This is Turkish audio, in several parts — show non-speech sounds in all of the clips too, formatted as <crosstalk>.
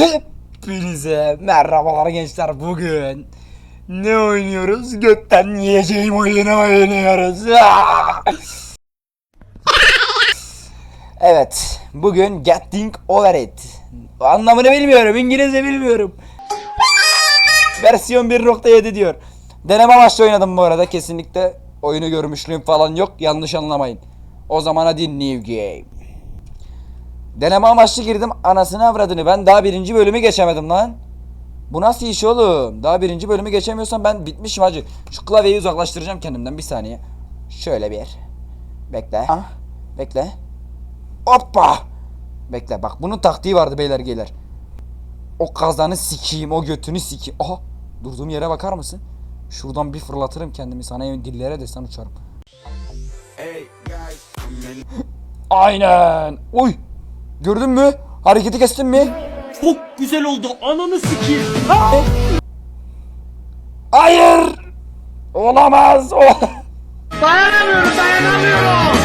Hepinize merhabalar gençler. Bugün ne oynuyoruz? Götten yiyeceğim oyunu oynuyoruz. <laughs> evet bugün Getting Over It. Anlamını bilmiyorum İngilizce bilmiyorum. Versiyon 1.7 diyor. Deneme amaçlı oynadım bu arada. Kesinlikle oyunu görmüşlüğüm falan yok. Yanlış anlamayın. O zaman hadi new game Deneme amaçlı girdim anasını avradını ben daha birinci bölümü geçemedim lan. Bu nasıl iş oğlum? Daha birinci bölümü geçemiyorsam ben bitmişim hacı. Şu klavyeyi uzaklaştıracağım kendimden bir saniye. Şöyle bir. Bekle. Ha? Bekle. Hoppa. Bekle bak bunun taktiği vardı beyler geyler. O kazanı sikeyim o götünü sikeyim. Aha durduğum yere bakar mısın? Şuradan bir fırlatırım kendimi sana dillere destan uçarım. Aynen. Oy. Gördün mü? Hareketi kestin mi? Çok güzel oldu. Ananı sikeyim. Hayır. Olamaz. <laughs> O Dayanamıyorum, dayanamıyorum.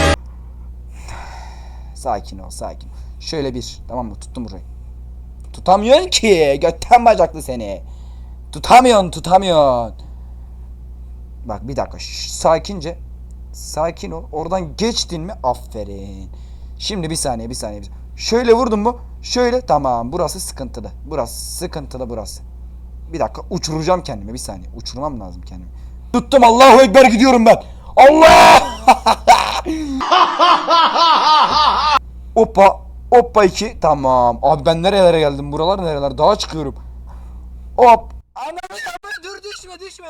sakin ol, sakin. Şöyle bir. Tamam mı? Tuttum burayı. Tutamıyorsun ki. Götten bacaklı seni. Tutamıyorsun, tutamıyorsun. Bak bir dakika. Şş, sakince. Sakin ol. Oradan geçtin mi? Aferin. Şimdi bir saniye, bir saniye. Bir saniye. Şöyle vurdun mu? Şöyle. Tamam. Burası sıkıntılı. Burası sıkıntılı burası. Bir dakika. Uçuracağım kendimi. Bir saniye. Uçurmam lazım kendimi. Tuttum. Allahu Ekber gidiyorum ben. Allah! <laughs> Hoppa. Hoppa iki. Tamam. Abi ben nerelere geldim? Buralar nereler? Dağa çıkıyorum. Hop. Ananı yapma. Dur düşme düşme.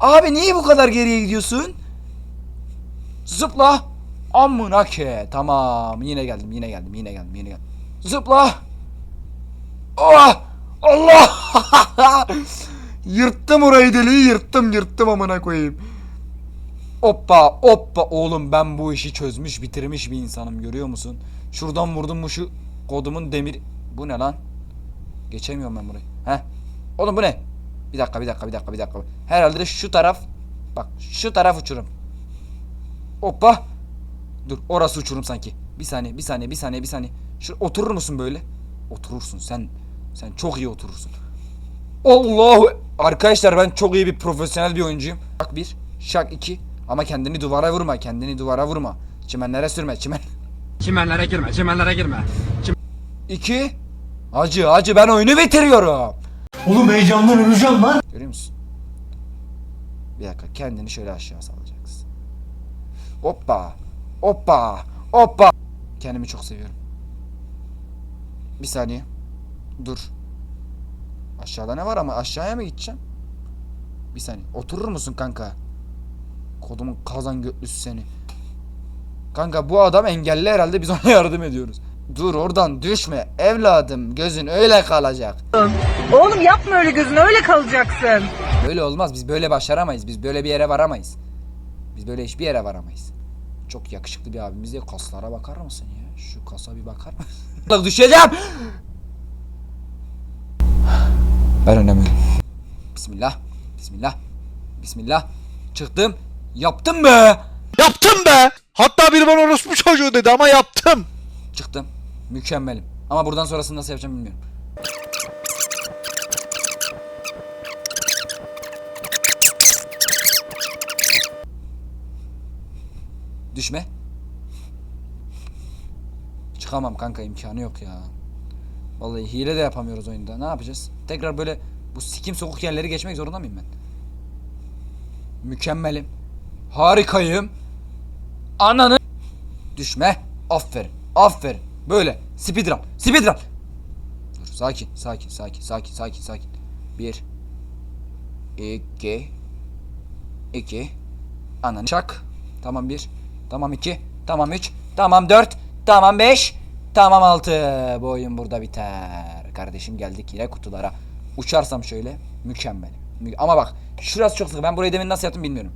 Abi niye bu kadar geriye gidiyorsun? Zıpla. Amına ke. Tamam. Yine geldim. Yine geldim. Yine geldim. Yine geldim. Zıpla. Oh! Allah! <laughs> yırttım orayı deliği yırttım yırttım amına koyayım. Hoppa hoppa oğlum ben bu işi çözmüş bitirmiş bir insanım görüyor musun? Şuradan vurdum mu şu kodumun demir... Bu ne lan? Geçemiyorum ben burayı. Heh. Oğlum bu ne? Bir dakika bir dakika bir dakika bir dakika. Herhalde şu taraf... Bak şu taraf uçurum. Hoppa. Dur orası uçurum sanki. Bir saniye bir saniye bir saniye bir saniye. Şu oturur musun böyle? Oturursun sen. Sen çok iyi oturursun. Allahu Arkadaşlar ben çok iyi bir profesyonel bir oyuncuyum. Şak bir, şak iki. Ama kendini duvara vurma, kendini duvara vurma. Çimenlere sürme, çimen. <laughs> Çimenlere girme, çimenlere girme. İki. Acı, acı ben oyunu bitiriyorum. Oğlum heyecandan öleceğim lan. Görüyor musun? Bir dakika kendini şöyle aşağı salacaksın. Hoppa. Hoppa. Hoppa. Kendimi çok seviyorum. Bir saniye. Dur. Aşağıda ne var ama aşağıya mı gideceğim? Bir saniye. Oturur musun kanka? Kodumun kazan götlüsü seni. Kanka bu adam engelli herhalde biz ona yardım ediyoruz. Dur oradan düşme evladım gözün öyle kalacak. Oğlum yapma öyle gözün öyle kalacaksın. Böyle olmaz. Biz böyle başaramayız. Biz böyle bir yere varamayız. Biz böyle hiçbir yere varamayız. Çok yakışıklı bir abimiz ya. Kaslara bakar mısın ya? Şu kasa bir bakar mısın? <laughs> Düşeceğim. Ben önemliyim. Bismillah. Bismillah. Bismillah. Çıktım. Yaptım be. Yaptım be. Hatta biri bana orospu çocuğu dedi ama yaptım. Çıktım. Mükemmelim. Ama buradan sonrasını nasıl yapacağım bilmiyorum. Düşme. Çıkamam kanka imkanı yok ya. Vallahi hile de yapamıyoruz oyunda. Ne yapacağız? Tekrar böyle bu sikim sokuk yerleri geçmek zorunda mıyım ben? Mükemmelim. Harikayım. Ananı Düşme. Aferin. Aferin. Böyle. Speedrun. Speedrun. Dur. Sakin. Sakin. Sakin. Sakin. Sakin. Sakin. Bir. iki, iki, Ananı çak. Tamam bir. Tamam iki. Tamam üç. Tamam dört. Tamam beş. Tamam altı. Bu oyun burada biter. Kardeşim geldik yine kutulara. Uçarsam şöyle. Mükemmel. Mü- Ama bak. Şurası çok sıkı. Ben burayı demin nasıl yaptım bilmiyorum.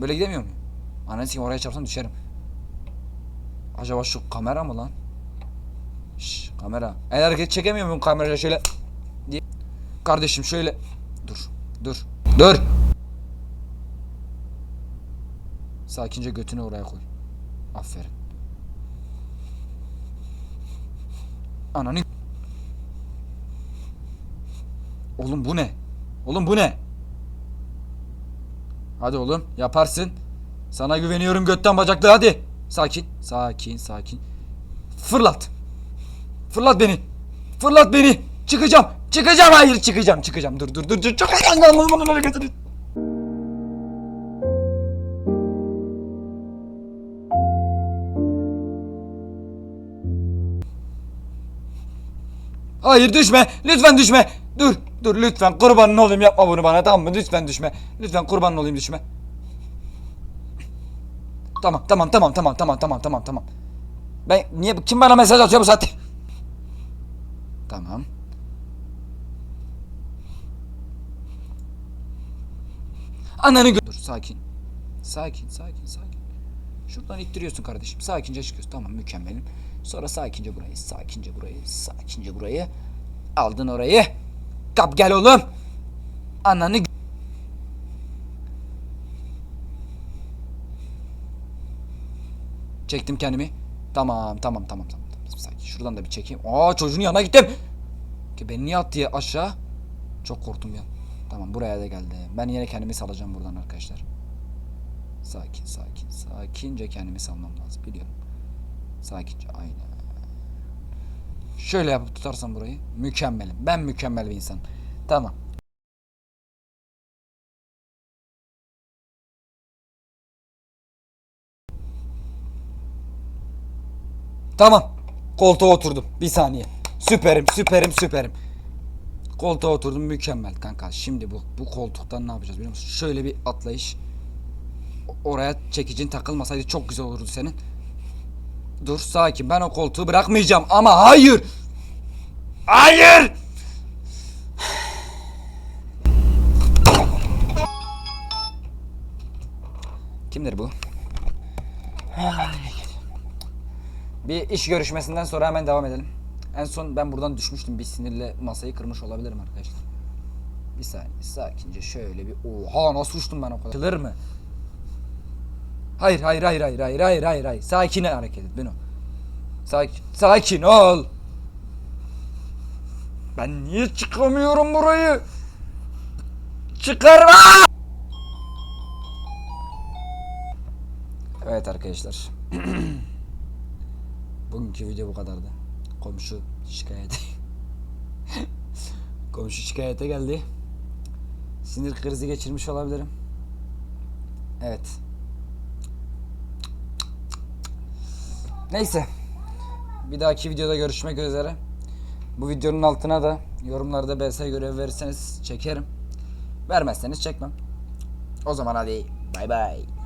Böyle gidemiyor muyum? Ananı sikeyim oraya çarpsam düşerim. Acaba şu kamera mı lan? Şş, kamera. El hareket çekemiyor muyum kamerayla şöyle diye. Kardeşim şöyle. Dur. Dur. Dur. Sakince götünü oraya koy. Aferin. Ananı. Oğlum bu ne? Oğlum bu ne? Hadi oğlum yaparsın. Sana güveniyorum götten bacaklı hadi. Sakin. Sakin sakin. Fırlat. Fırlat beni. Fırlat beni. Çıkacağım. Çıkacağım. Hayır çıkacağım. Çıkacağım. Dur dur dur. Çok Hayır düşme. Lütfen düşme. Dur. Dur lütfen kurbanın olayım yapma bunu bana tamam mı? Lütfen düşme. Lütfen kurbanın olayım düşme. Tamam tamam tamam tamam tamam tamam tamam tamam. Ben niye kim bana mesaj atıyor bu saatte? Tamam. Ananı gö- Dur sakin. Sakin sakin sakin. Şuradan ittiriyorsun kardeşim. Sakince çıkıyorsun. Tamam mükemmelim. Sonra sakince burayı, sakince burayı, sakince burayı. Aldın orayı. Kap gel oğlum. Ananı Çektim kendimi. Tamam tamam tamam tamam. tamam. Sakin. Şuradan da bir çekeyim. Aa çocuğun yanına gittim. Ki beni niye attı ya aşağı? Çok korktum ya. Tamam buraya da geldi. Ben yine kendimi salacağım buradan arkadaşlar. Sakin sakin. Sakince kendimi salmam lazım biliyorum. Sakince aynen. Şöyle yapıp tutarsam burayı mükemmelim. Ben mükemmel bir insan. Tamam. Tamam. Koltuğa oturdum. Bir saniye. Süperim, süperim, süperim. Koltuğa oturdum mükemmel kanka. Şimdi bu bu koltuktan ne yapacağız biliyor musun? Şöyle bir atlayış. Oraya çekicin takılmasaydı çok güzel olurdu senin. Dur sakin ben o koltuğu bırakmayacağım ama hayır. Hayır. Kimdir bu? Bir iş görüşmesinden sonra hemen devam edelim. En son ben buradan düşmüştüm. Bir sinirle masayı kırmış olabilirim arkadaşlar. Bir saniye sakince şöyle bir oha nasıl uçtum ben o kadar. Açılır mı? Hayır hayır hayır hayır hayır hayır hayır hayır. Sakin hareket et Beno. Sakin, sakin ol. Ben niye çıkamıyorum burayı? Çıkarma! Evet arkadaşlar. <clears throat> Bugünkü video bu kadardı. Komşu şikayeti. <laughs> Komşu şikayete geldi. Sinir krizi geçirmiş olabilirim. Evet. Neyse. Bir dahaki videoda görüşmek üzere. Bu videonun altına da yorumlarda BS görev verirseniz çekerim. Vermezseniz çekmem. O zaman hadi bay bay.